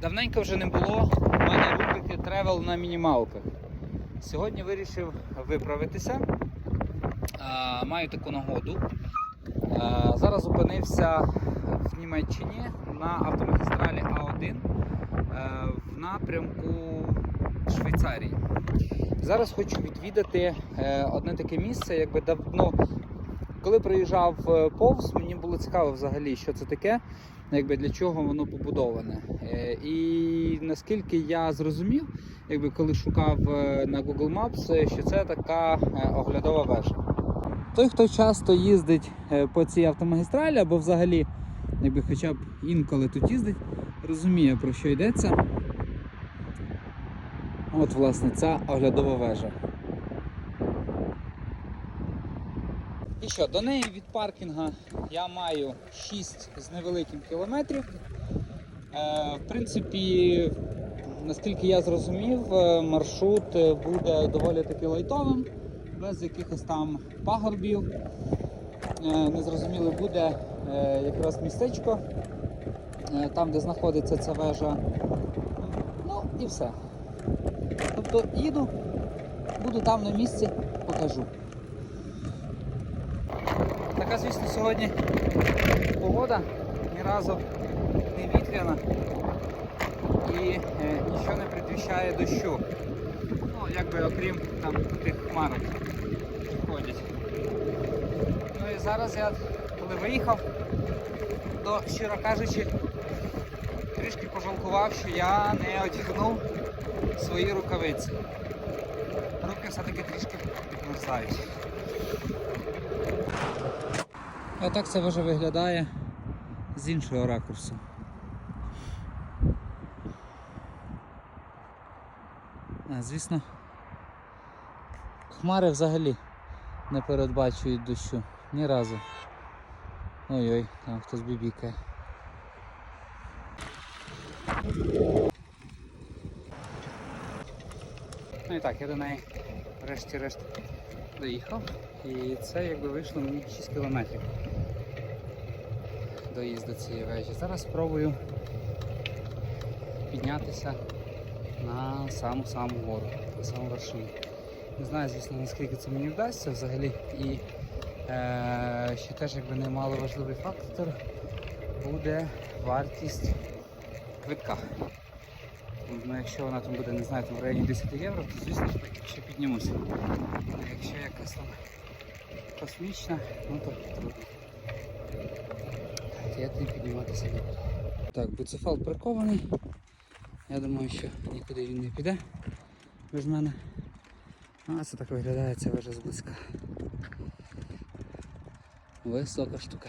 Давненько вже не було у мене рубрики тревел на мінімалках. Сьогодні вирішив виправитися. А, маю таку нагоду. А, зараз зупинився в Німеччині на автомагістралі А1 е, в напрямку Швейцарії. Зараз хочу відвідати е, одне таке місце, якби давно. Коли приїжджав е, повз, мені було цікаво взагалі, що це таке, якби для чого воно побудоване. Е, І наскільки я зрозумів, якби коли шукав е, на Google Maps, що це така е, оглядова вежа. Той, хто часто їздить по цій автомагістралі, або взагалі, якби хоча б інколи тут їздить, розуміє про що йдеться. От, власне, ця оглядова вежа. І що, до неї від паркінга я маю 6 з невеликим кілометрів. Е, в принципі, наскільки я зрозумів, е, маршрут е, буде доволі таки лайтовим, без якихось там пагорбів. Е, незрозуміло буде е, якраз містечко, е, там, де знаходиться ця вежа. Ну і все. Тобто їду, буду там на місці, покажу. Така, звісно, сьогодні погода ні разу не вітряна і е, нічого не предвіщає дощу. Ну, якби окрім там тих хмарок ходять. Ну і зараз я, коли виїхав, то, щиро кажучи, трішки пожалкував, що я не одягнув свої рукавиці. Руки все-таки трішки підмерзають. А так це вже виглядає з іншого ракурсу. А, звісно, хмари взагалі не передбачують дощу ні разу. Ой-ой, там хтось бібікає. Ну і так, я до неї врешті-решт доїхав. І це якби вийшло мені 6 кілометрів доїзду цієї вежі. Зараз спробую піднятися на саму-саму гору, на саму вершину. Не знаю, звісно, наскільки це мені вдасться взагалі. І е, ще теж якби немало важливий фактор буде вартість квитка. Ну, якщо вона там буде, не знаю, там в районі 10 євро, то звісно ще піднімуся. А якщо якась там космічна, ну то трудно. Я підніматися. Так, буцефал прикований. Я думаю, що нікуди він не піде без мене. А це так виглядає ця вежа зблизька. Висока штука.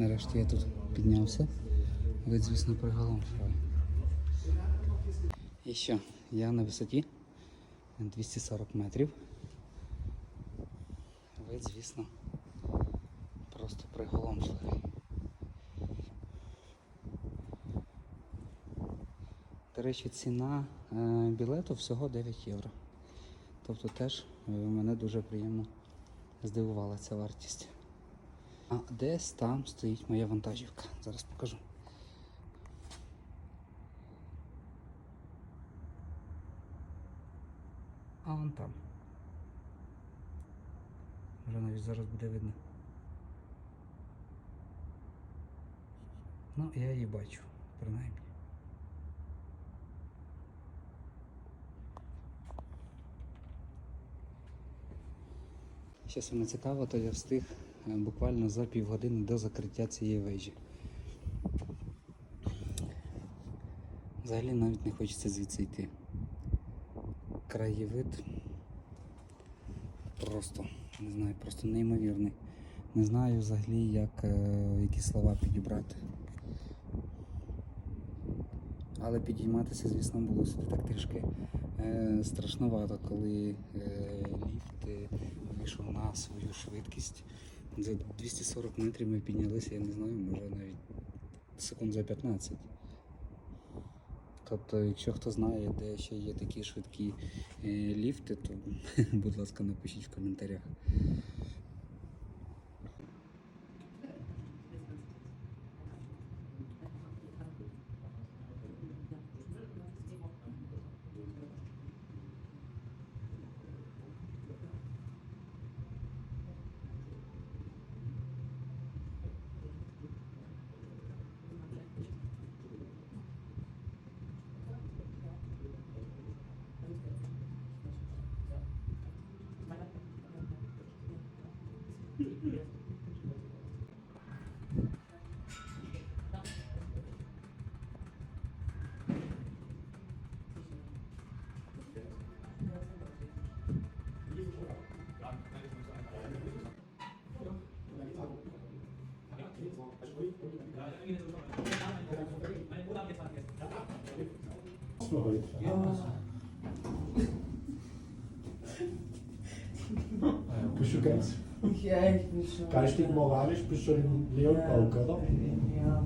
Нарешті я тут піднявся. Вид, звісно, приголомшливий. І що? Я на висоті 240 метрів. Вид, звісно, просто приголомшливий. До речі, ціна е, білету всього 9 євро. Тобто теж е, мене дуже приємно здивувала ця вартість. А десь там стоїть моя вантажівка. Зараз покажу. А вон там. Вже навіть зараз буде видно. Ну, я її бачу, принаймні. Що саме цікаво, то я встиг буквально за півгодини до закриття цієї вежі. Взагалі навіть не хочеться звідси йти. краєвид просто, не знаю, просто неймовірний. Не знаю взагалі, як, е, які слова підібрати. Але підійматися, звісно, було сюди так трішки е, страшновато, коли е, ліфт е, вийшов на свою швидкість. За 240 метрів ми піднялися, я не знаю, може навіть секунд за 15. Тобто, якщо хто знає, де ще є такі швидкі е, ліфти, то будь ласка, напишіть в коментарях. Bist du ganz Ja, ich bin schon. geistig, moralisch, bist du im Leon Bauk, oder? Ja.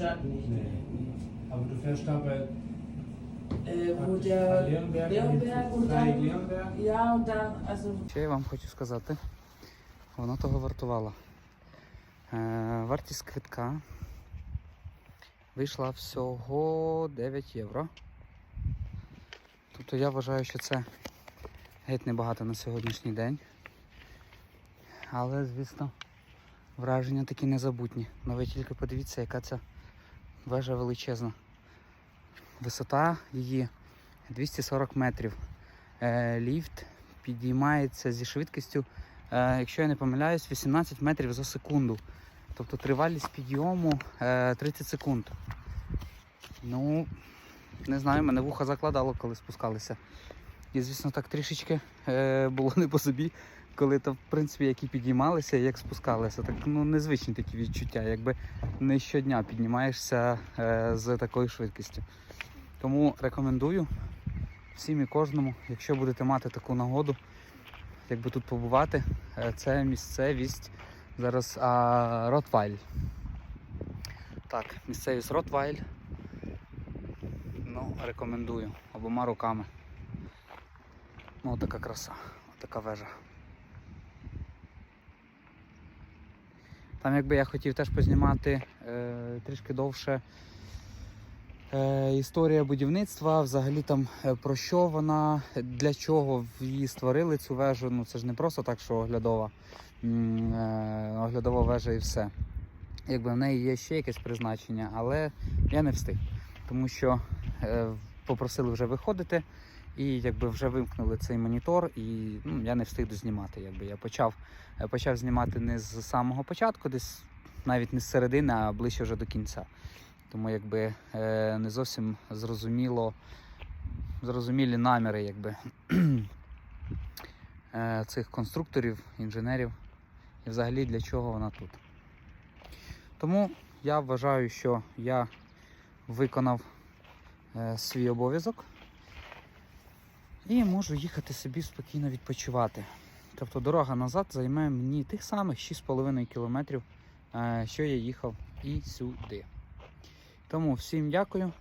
Stadt nicht. Aber du fährst da bei Äh, wo der Leonberg, Leonberg und dann, Leonberg. ja, und dann, also, Що я вам хочу сказати? Воно того вартувало. Е, вартість квитка вийшла всього 9 євро. Тобто я вважаю, що це геть небагато на сьогоднішній день. Але, звісно, враження такі незабутні. Ну ви тільки подивіться, яка ця вежа величезна. Висота її 240 метрів. Е, ліфт підіймається зі швидкістю, е, якщо я не помиляюсь, 18 метрів за секунду. Тобто тривалість підйому е, 30 секунд. Ну, не знаю, мене вуха закладало, коли спускалися. І, звісно, так трішечки е, було не по собі, коли то, в принципі, як і підіймалися, як спускалися. Так ну, незвичні такі відчуття, якби не щодня піднімаєшся е, з такою швидкістю. Тому рекомендую всім і кожному, якщо будете мати таку нагоду, якби тут побувати, е, це місцевість зараз а, Ротвайль. Так, місцевість Ротвайль. Ну, рекомендую обома руками. Ну, така краса, така вежа. Там якби я хотів теж познімати е, трішки довше Е, історія будівництва, взагалі там е, про що вона, для чого її створили цю вежу. Ну це ж не просто так, що оглядова, е, оглядова вежа і все. Якби в неї є ще якесь призначення, але я не встиг, тому що е, попросили вже виходити. І якби вже вимкнули цей монітор, і ну, я не встиг дознімати. Якби я почав, почав знімати не з самого початку, десь навіть не з середини, а ближче вже до кінця. Тому якби е, не зовсім зрозуміло, зрозумілі наміри якби, е, цих конструкторів, інженерів і взагалі для чого вона тут. Тому я вважаю, що я виконав е, свій обов'язок і можу їхати собі спокійно відпочивати. Тобто дорога назад займе мені тих самих 6,5 кілометрів, е, що я їхав і сюди. Тому всім дякую.